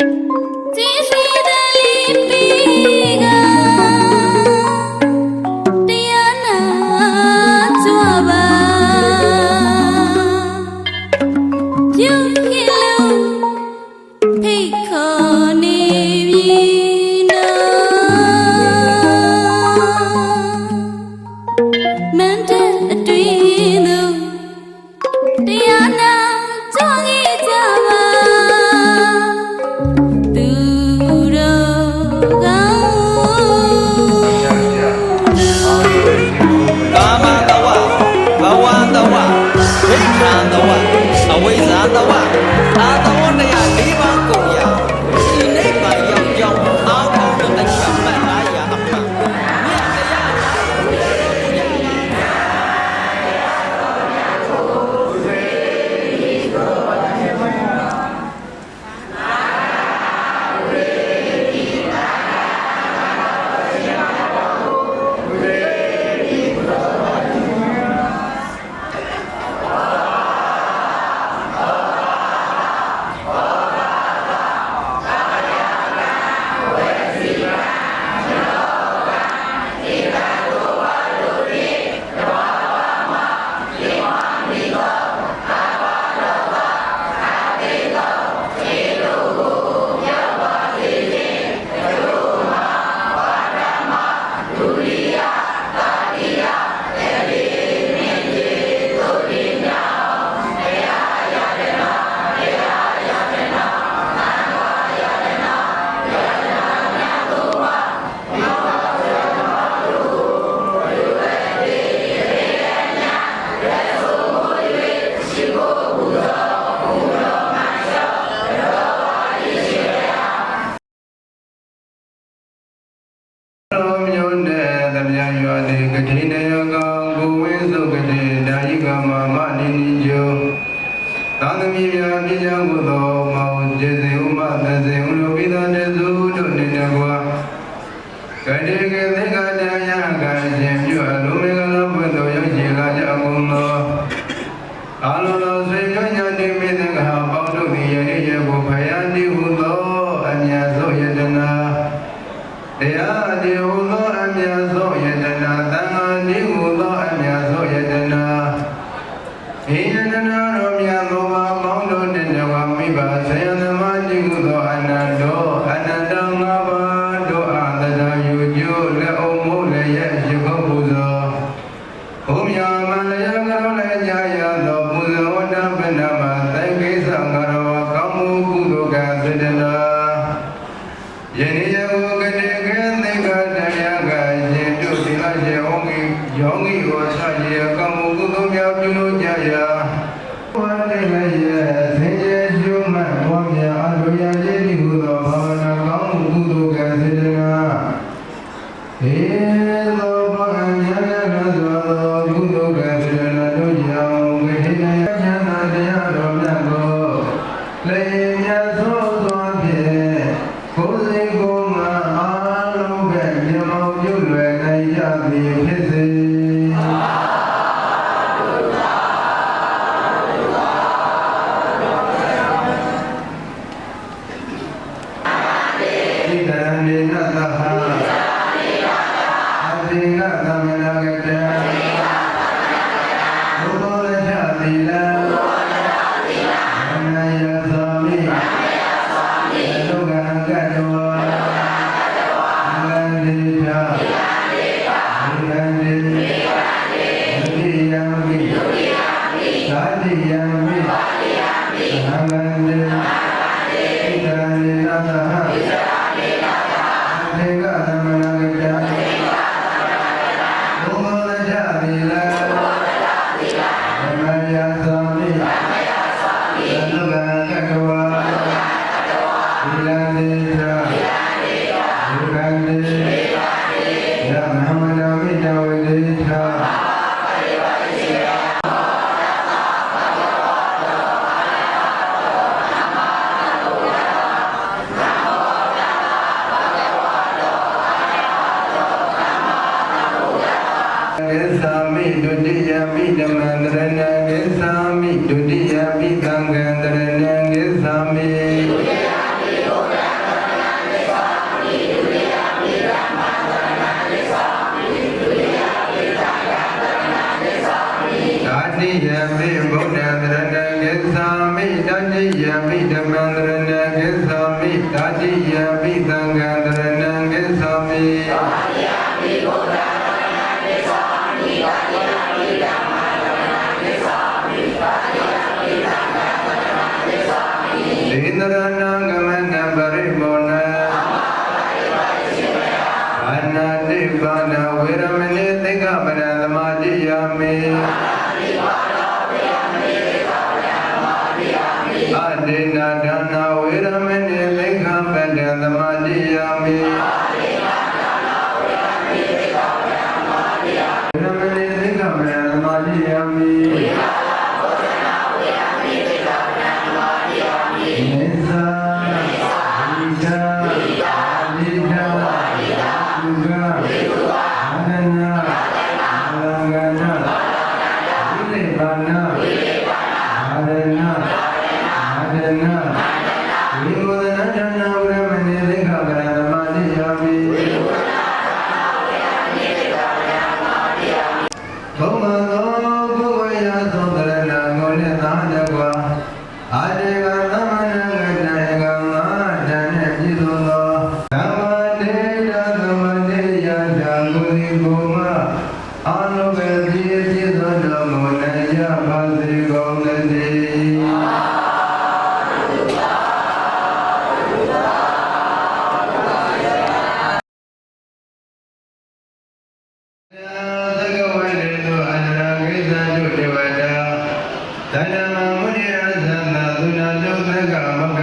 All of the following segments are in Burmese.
金星 တိနယကံကိုဝိသုကတိဒါယိကမမနိနိယောသာသမီများပြညာကုသောမောကျေစေဥမသစေဥလူပိသနေစုတို့နေတကွာကတိကေ တို့တတဝမိဘဇယံသမာတိကုသောအနန္တောအနန္တငါးပါးတို့အာသဒာယုကျိုးလက်အုံမို့လည်းရဲ့ယခုပူဇော်ဘုံမြာမလျံကရောလည်းညာရသောပူဇော်ဝတ္တပဏမတိုင်ကိစ္စငါရောကောင်းမှုကုသိုလ်ကစေတနာယနေ့ယခုကတိကေသိက္ခာတရားကယေတုသီလယေဩငိယောဂီဝါသယေကောင်းမှုကုသိုလ် Venha é do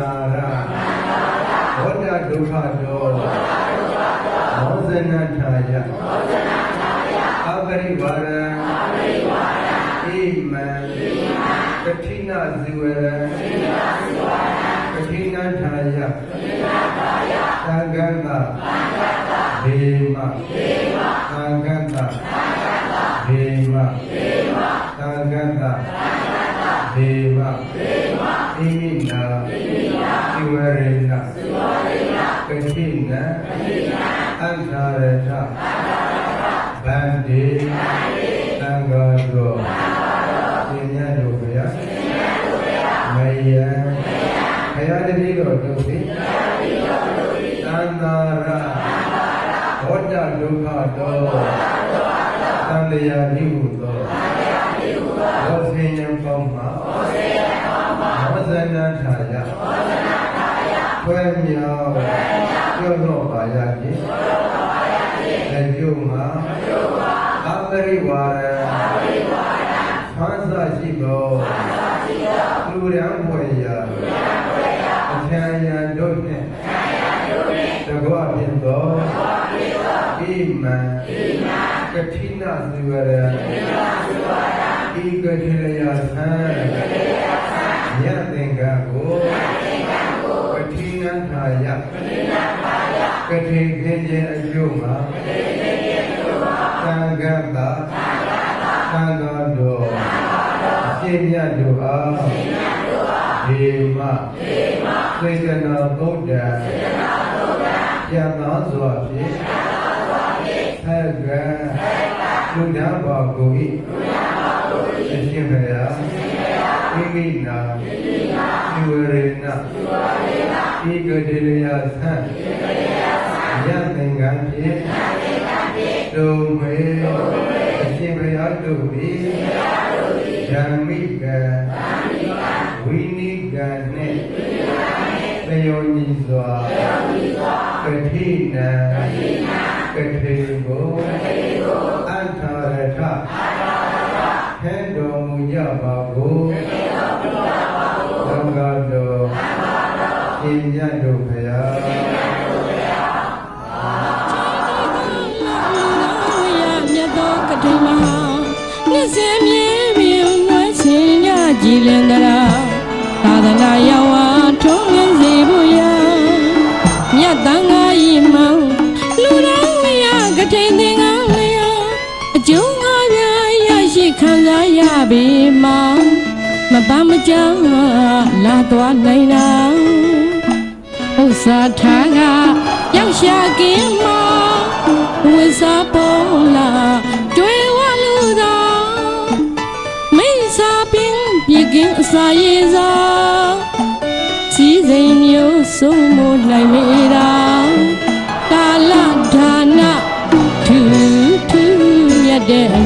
သာရဝတ္တဒုက္ခတောမောဇနထာယအပရိဝရံဣမံကတိနာဇီဝရံကတိနာထာယသံဃနာဒေမသံဃနာဒေမသံဃနာ ဒေဝဒေဝအိမိနာအိမိနာသိဝရေနသိဝရေနကတိနကတိနအန္တာရထဗန္ဒီသံဃာတော်သိညတ်တို့ဗျာမယံဘုရားတတိတော်တို့သိသံဃာရဘောတဒုက္ခတော်သံလျာနိဟုသော ဘောဇင်ယံကောင်းမှာဘောဇင်ယံကောင်းမှာဝဇနာထာယဝဇနာထာယဘွယ်မြောဘွယ်မြောကျောတော့ပါရခြင်းကျောတော့ပါရခြင်းလက်ကျုံမှာလက်ကျုံမှာအပရိဝါရအပရိဝါရဖန်ဆာရှိသောဖန်ဆာရှိသောသူရံဘွယ်ရာသူရံဘွယ်ရာအထံယံတို့နှင့်အထံယံတို့နှင့်တကွဖြစ်သောတကွဖြစ်သောဣမံဣမံကတိနာသုဝရကတိနာသုဝရ ဤကတိလျာသံယသင်္ကကိုကတိနာထာယကတိခေကျေအကျိုးမှာသံဃာတာသံဃာတော်ရှင်းမြတ်တို့အားဒီမသေကနာဗုဒ္ဓသေကနာဗုဒ္ဓကျမ်းသာစွာဖြင့်သက္ကလူနာဘာကိုဤ မိမိနာမိမိနာဒီဝရေနဒီဝရေနဤကတိလျာသံဤကတိလျာသံယသင်္ကံဖြင့်ယသင်္ကံဖြင့်ဒုမေဒုမေအရှင်ဘုရားတို့သည်အရှင်ဘုရားတို့သည်ဓမ္မိကံဓမ္မိကံဝိနိကံနှင့်ဝိနိကံနှင့်သယောညီစွာသယောညီစွာကတိနံကတိ မြတ်တို့ဖရာမြတ်သောကတိမဟာနှစ်စင်မြေပြင်ဝဲစင်ရကြည်လင်တရာသာသနာယောဝါထုံးငင်းစေဖို့ရာမြတ်တန်ဃာဤမောင်လူတော်ဝရကတိသင်္ကန်းလျာအကျိုးငါးပြားရရှိခံစားရပေမောင်မပန်းမကြလာသွားနိုင်တာဥ စာထားကရောက်ရှာကင်းမှာဝိစာပေါ်လာတွေ့ဝလူသာမိစာပင်ပြကင်းအစာရေစာစီစိန်မျိုးဆုံးမနိုင်မေတာကာလဒါနထူးထူးမြတ်တဲ့